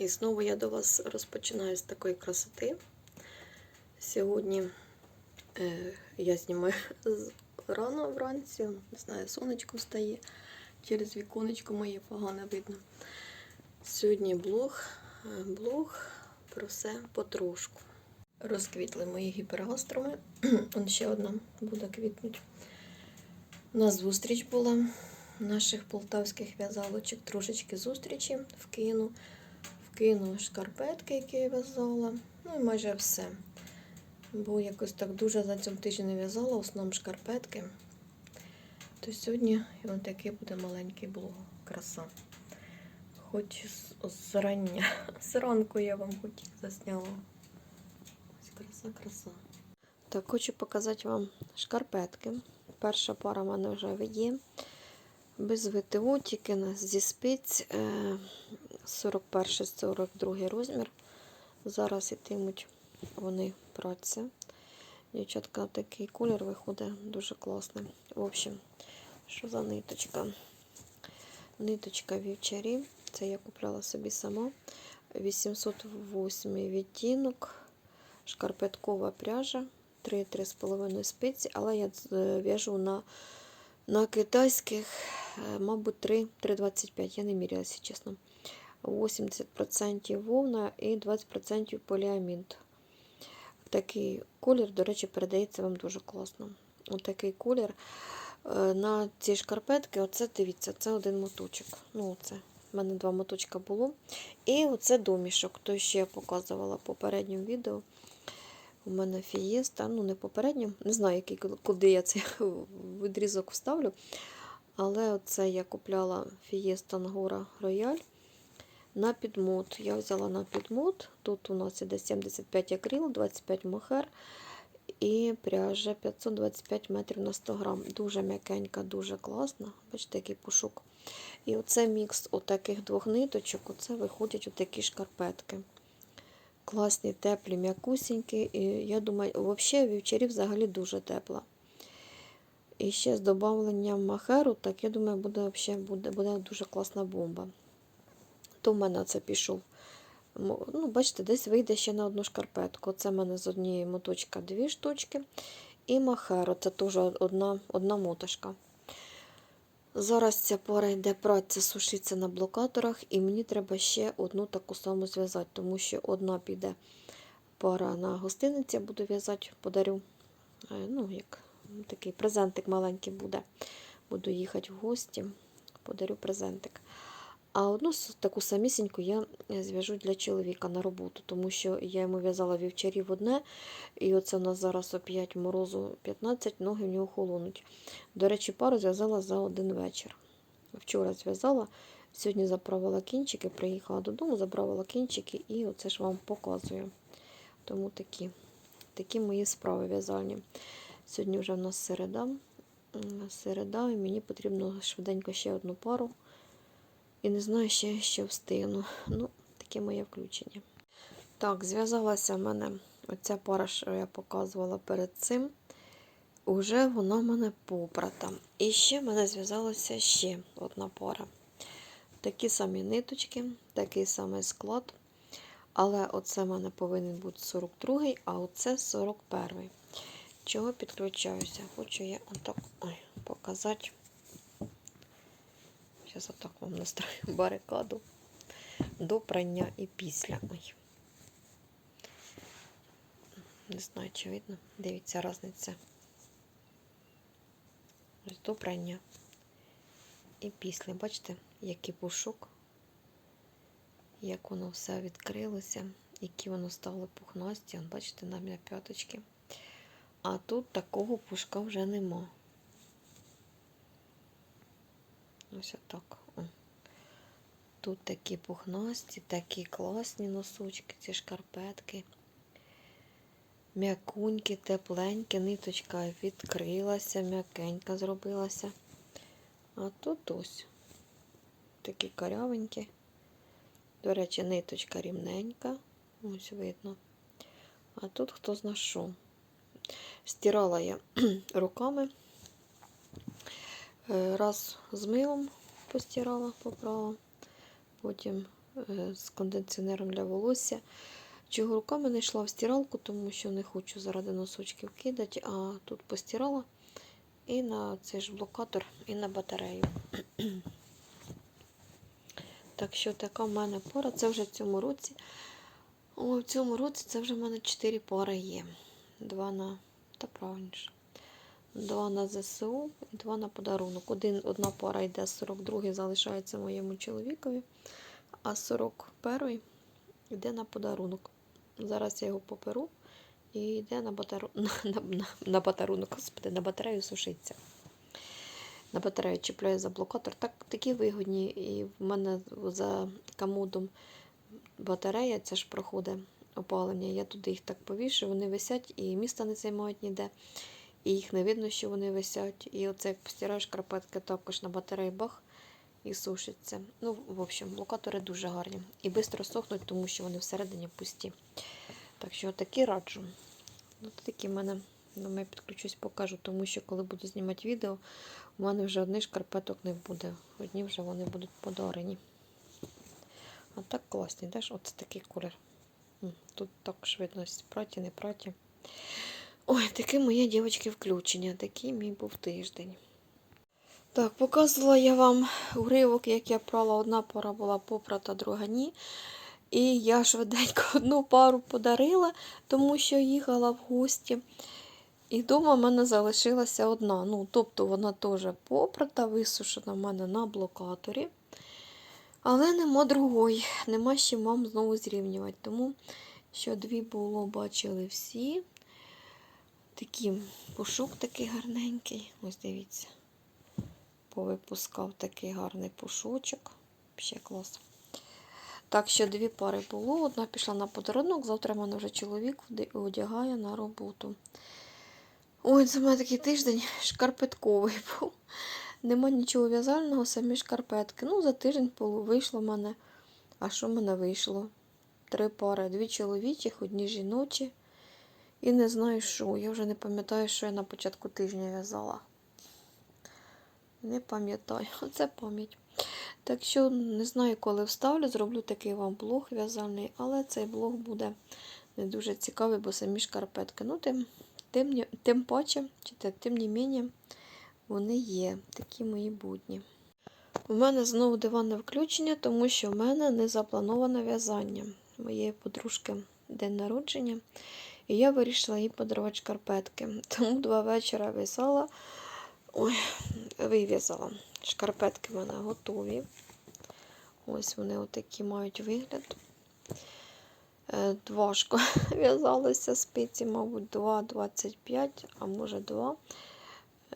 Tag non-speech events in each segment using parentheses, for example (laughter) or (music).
І знову я до вас розпочинаю з такої красоти. Сьогодні е, я знімаю (laughs) з- рано вранці, не знаю, сонечко встає. Через віконечко моє погано видно. Сьогодні блог, е, блог про все потрошку. Розквітли мої гіпергастроми. (clears throat) Он ще одна буде квітнути. У нас зустріч була наших полтавських в'язалочок. Трошечки зустрічі вкину. Вкину шкарпетки, які я в'язала. Ну і майже все. Бо якось так дуже за цьому тижні не в'язала, основному шкарпетки. То сьогодні ось такий буде маленький блог. Краса. Хоч з, з. (laughs) Зранку я вам хоч засняла. Ось краса, краса. Так, хочу показати вам шкарпетки. Перша пара в мене вже є. Без ВТО, тільки на- зі спиць е, 41-42 розмір. Зараз ітимуть вони праці. Дівчатка, такий колір виходить дуже класний. В общем, що за ниточка? Ниточка вівчарі. Це я купляла собі сама. 808 відтінок, шкарпеткова пряжа, 3-3,5 спиці, але я е, в'яжу на, на китайських, е, мабуть, 3,25. Я не мірялася, чесно. 80% вовна і 20% поліамід. Такий колір, до речі, передається вам дуже класно. Отакий колір. Е, На ці шкарпетки, оце дивіться, це один моточок. Ну, оце. У мене два моточка було. І оце домішок, той ще я показувала в попередньому відео. У мене фієста, ну не попередньо, не знаю, який, куди я цей (laughs) відрізок вставлю. Але оце я купляла фієста Ангора Рояль на підмот. Я взяла на підмот. Тут у нас іде 75 акрил, 25 мохер і пряжа 525 метрів на 100 грам. Дуже м'якенька, дуже класна. Бачите, який пушок. І оце мікс отаких двох ниточок, оце виходять отакі шкарпетки. Класні, теплі, м'якусінькі. І я думаю, взагалі вівчарі взагалі дуже тепла. І ще з додавленням махеру, так я думаю, буде, взагалі, буде, буде дуже класна бомба. То в мене це пішов. Ну, бачите, десь вийде ще на одну шкарпетку. Це в мене з однієї моточка дві штучки. І махеро, це теж одна, одна моточка. Зараз ця пора йде праця, сушиться на блокаторах, і мені треба ще одну таку саму зв'язати, тому що одна піде пара на гостиниці, я буду в'язати, подарю. Е, Ну, як такий презентик маленький буде. Буду їхати в гості, подарю презентик. А одну таку самісіньку я е, зв'яжу для чоловіка на роботу, тому що я йому в'язала вівчарів одне, і оце у нас зараз оп'ять морозу 15, ноги в нього холонуть. До речі, пару зв'язала за один вечір. Вчора зв'язала, сьогодні заправила кінчики, приїхала додому, заправила кінчики і оце ж вам показую. Тому такі, такі мої справи в'язальні. Сьогодні вже в нас середа. Середа, і мені потрібно швиденько ще одну пару. І не знаю, ще що встигну. Ну, таке моє включення. Так, зв'язалася в мене оця пара, що я показувала перед цим. Уже вона в мене попрата. І ще в мене зв'язалася ще одна пара. Такі самі ниточки, такий самий склад. Але оце в мене повинен бути 42-й, а оце 41-й. Чого підключаюся? Хочу я отак ой, показати. Зараз отак вам настрою (laughs) барикаду до прання і після. Ой. Не знаю, чи видно. Дивіться, різниця. Ось до прання. І після. Бачите, який пушок, як воно все відкрилося, які воно стало пухнасті. Бачите, на п'яточки. А тут такого пушка вже нема. Ось отак. Тут такі пухнасті, такі класні носочки, ці шкарпетки. М'якунькі, тепленькі, ниточка відкрилася, м'якенька зробилася. А тут ось такі карявенькі. До речі, ниточка рівненька. Ось видно. А тут хто зна що. Стирала я (clears throat) руками. Е, Раз з милом постирала, поправила. Потім е, з кондиціонером для волосся. Чого руками не йшла в стиралку, тому що не хочу заради носочків кидати, а тут постирала і на цей ж блокатор, і на батарею. (clears throat) Так що така в мене пара. Це вже в цьому році. О, в цьому році це вже в мене 4 пари є. Два на, та правильніше. Два на ЗСУ і два на подарунок. Один, одна пара йде з 42 залишається моєму чоловікові, а з 41 йде на подарунок. Зараз я його поперу і йде на, батару... (laughs) на, на, на, на батарунок, господи, на батарею сушиться. На батарею чіпляю за блокатор. Так, такі вигодні. І в мене за комодом батарея, це ж проходить опалення. Я туди їх так повішу, вони висять і міста не займають ніде. І їх не видно, що вони висять. І оце як постираєш карпетки також на батареї бах і сушиться. Ну, в общем, блокатори дуже гарні. І швидко сохнуть, тому що вони всередині пусті. Так що такі раджу. Ну, такі в мене, думаю, підключусь, покажу, тому що коли буду знімати відео, у мене вже одних шкарпеток не буде. Одні вже вони будуть подарені. А так класні, теж оце такий колір. Тут також видно праті, не праті. Ой, таке моє дівчатки включення. Такий мій був тиждень. Так, показувала я вам уривок, як я прала. Одна пара була попрата, друга ні. І я швиденько (laughs) одну пару подарила, тому що їхала в гості. І вдома в мене залишилася одна. Ну, тобто вона теж попрата, висушена в мене на блокаторі. Але нема другої, нема чим вам знову зрівнювати. Тому що дві було, бачили всі. Такий пушок такий гарненький. Ось дивіться. Повипускав такий гарний пушочок. Ще клас. Так що дві пари було. Одна пішла на подарунок, завтра в мене вже чоловік одягає на роботу. Ой, це в мене такий тиждень шкарпетковий (laughs) був. Нема нічого в'язального, самі шкарпетки. Ну, за тиждень вийшло в мене. А що в мене вийшло? Три пари, дві чоловічих, одні жіночі. І не знаю, що. Я вже не пам'ятаю, що я на початку тижня в'язала. Не пам'ятаю, (laughs) оце пам'ять. Так що не знаю, коли вставлю, зроблю такий вам блог в'язальний, але цей блог буде не дуже цікавий, бо самі шкарпетки. Ну, тим, тим, тим паче, чи те, тим не менше, вони є, такі мої будні. У мене знову диванне включення, тому що в мене не заплановане в'язання моєї подружки день народження. І я вирішила їй подарувати шкарпетки. Тому два вечора в'язала. Ой, вив'язала. Шкарпетки в мене готові. Ось вони отакі мають вигляд. Е, Важко (laughs) в'язалися спиці, мабуть, 2,25, а може 2.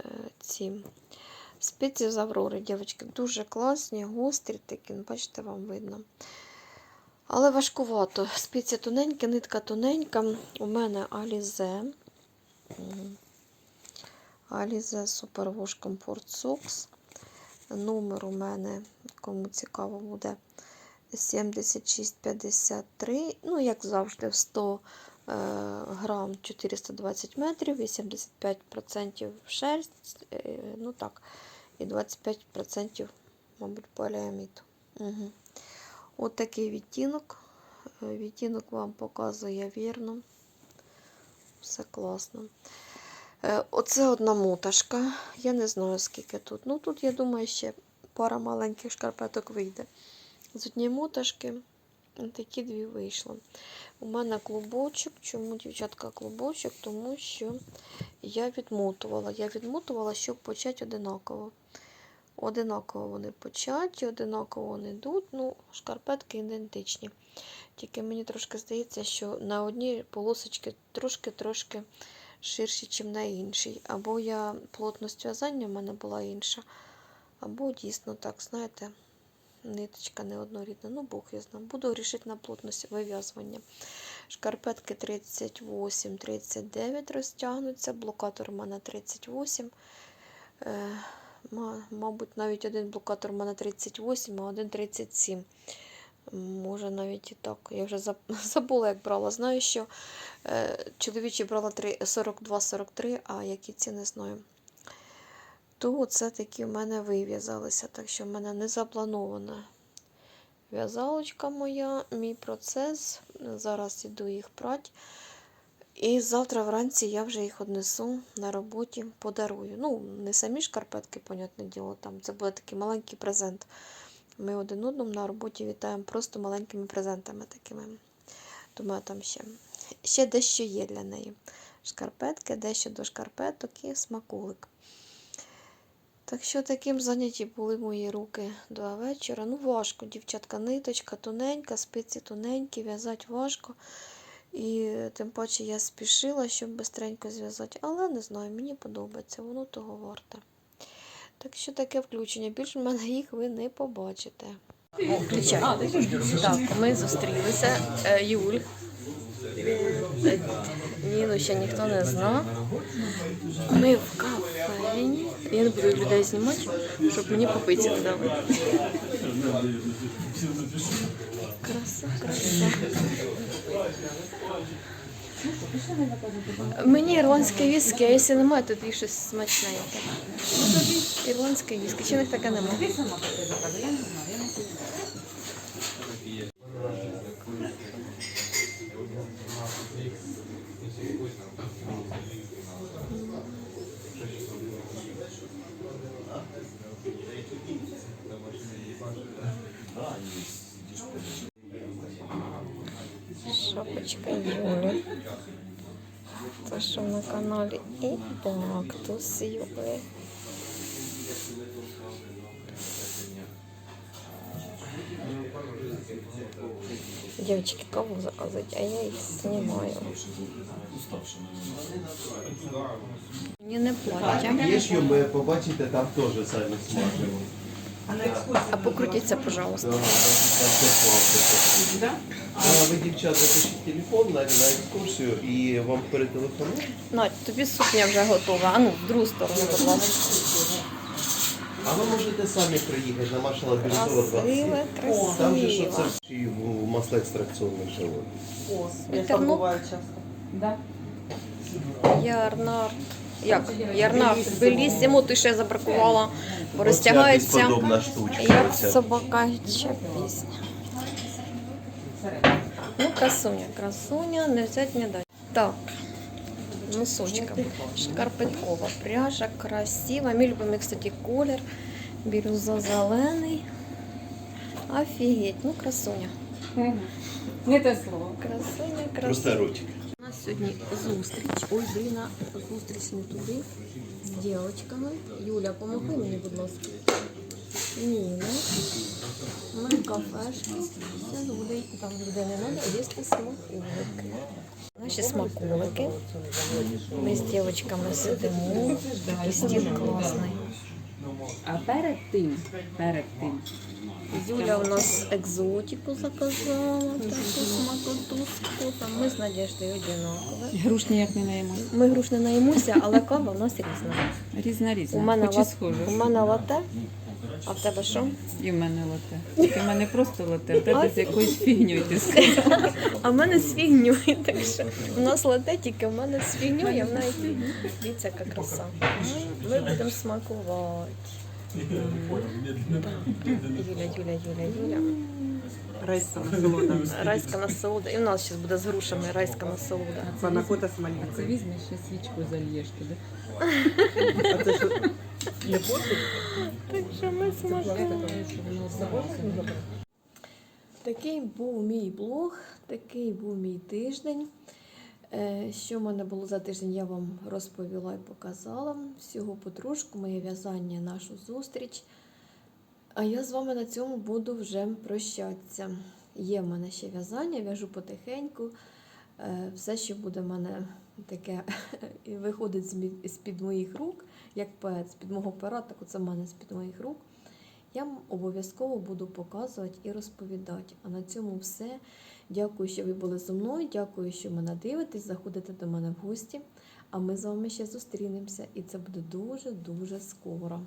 Е, Ці спиці з Аврори, дівчатки, дуже класні, гострі такі, ну, бачите, вам видно. Але важкувато. Спиця тоненька, нитка тоненька. У мене Alize. Alize Superwash Comfort Socks. Номер у мене, кому цікаво, буде 7653. Ну, як завжди, в 100 е, грам 420 метрів, 85% шерсть, е, ну так, і 25%, мабуть, поліаміду. Угу. От такий відтінок. Е, Відтінок вам показує вірно. Все класно. Е, Оце одна моташка. Я не знаю, скільки тут. Ну, тут, я думаю, ще пара маленьких шкарпеток вийде. З однієї моташки такі дві вийшло. У мене клубочок. Чому, дівчатка, клубочок? Тому що я відмотувала. Я відмотувала, щоб почати одинаково. Одинаково вони початі, одинаково вони йдуть. Ну, шкарпетки ідентичні. Тільки мені трошки здається, що на одній полосочці трошки-трошки ширші, ніж на іншій. Або я плотність в'язання в мене була інша, або дійсно так, знаєте, ниточка неоднорідна. Ну, Бог я знаю. Буду рішити на плотність вив'язування. Шкарпетки 38-39 розтягнуться, блокатор у мене 38. Мабуть, навіть один блокатор у мене 38, а один 37. Може, навіть і так. Я вже (laughs) забула, як брала. Знаю, що е, чоловічі брала 42-43, а які ці не знаю. То це такі в мене вив'язалися, так що в мене не заплановане в'язалочка моя, мій процес. Зараз іду їх прати. І завтра вранці я вже їх однесу на роботі, подарую. Ну, не самі шкарпетки, понятне діло, там це буде такий маленький презент. Ми один одному на роботі вітаємо просто маленькими презентами такими. Думаю, там ще, ще дещо є для неї. Шкарпетки, дещо до шкарпеток і смаколик. Так що таким зайняті були мої руки до вечора. Ну, важко, дівчатка, ниточка тоненька, спиці тоненькі, в'язати важко. І тим паче я спішила, щоб бистренько зв'язати. Але не знаю, мені подобається, воно того варте. Так що таке включення. Більше в мене їх ви не побачите. О, включай. Так, ми зустрілися. Е, Юль. Е, Ніну ще ніхто не знав. Ми в кафені. Я не буду людей знімати, щоб мені попиті не дали. Краса, краса. Мені ірландське віскі, а якщо немає, то тоді щось смачненьке. Ірландське віскі, чи в них таке немає? Шапочка Юли. Те, що на каналі і Бактус Юли. Девочки, кого заказать? А я их снимаю. Мені не плаття. Якщо ми побачите, там теж самі смажимо. А покрутіться, пожалуйста. Да, ви, дівчата, запишіть телефон на, екскурсію і вам перетелефонують. Надь, тобі сукня вже готова. А ну, в другу сторону, будь ласка. А ви можете самі приїхати на маршала Красиве, 27. Там же що це і в масло екстракційне живе. О, я там буваю часто. Да? Ярнард. Як? Ярнард. Белісімо, ти ще забракувала, бо розтягається. Як оця. собакача пісня. Ну, красуня, красуня, не взять, не дать. Так, носочка. Шкарпеткова пряжа, красива. Мій любимий, кстати, колір. Бірюза зелений. Офігеть, ну красуня. Не те слово. Красуня, красуня. Просто ротик. У нас сьогодні зустріч. Ой, блін, зустріч не туди. З дівчатками. Юля, помоги мені, будь ласка. Ніна. Ми в кафешці. Це люди. Там людей не треба, їсти смаколики. Наші смаколики. Ми з дівчатками сидимо. Такий стіл класний. А перед тим, перед тим, Юля у нас екзотику заказала, таку смакотуску. Там ми з Надеждою одинакові. груш ніяк не наїмось. Ми груш не наїмося, але кава в нас різна. Різна різна. У мене, Хоч і лат... схоже. у мене лате, а в тебе що? І в мене лате. Тільки в мене просто лате, в тебе з якоюсь фігньою ти сказала. А в мене з фігньою, так що у нас лате тільки в мене з фігньою, а в неї дивіться, яка краса. Ми будемо смакувати. Юля, Юля, Юля, Юля. Райська насолода. (laughs) Райська насолода. І в нас зараз буде з грушами райська насолода. Панакота з Це візьмеш ще свічку зальєш туди. А це що? Не посуд? Так що ми здавалося. Такий був мій блог, такий був мій тиждень. Е, Що в мене було за тиждень, я вам розповіла і показала. Всього потрошку, моє в'язання, нашу зустріч. А я з вами на цьому буду вже прощатися. Є в мене ще в'язання, в'яжу потихеньку. Е, Все, що буде в мене таке (laughs) виходить з-під моїх рук, як поет, з-під мого пера, так оце в мене з-під моїх рук. Я обов'язково буду показувати і розповідати. А на цьому все. Дякую, що ви були зі мною. Дякую, що мене дивитесь, заходите до мене в гості. А ми з вами ще зустрінемося, і це буде дуже-дуже скоро.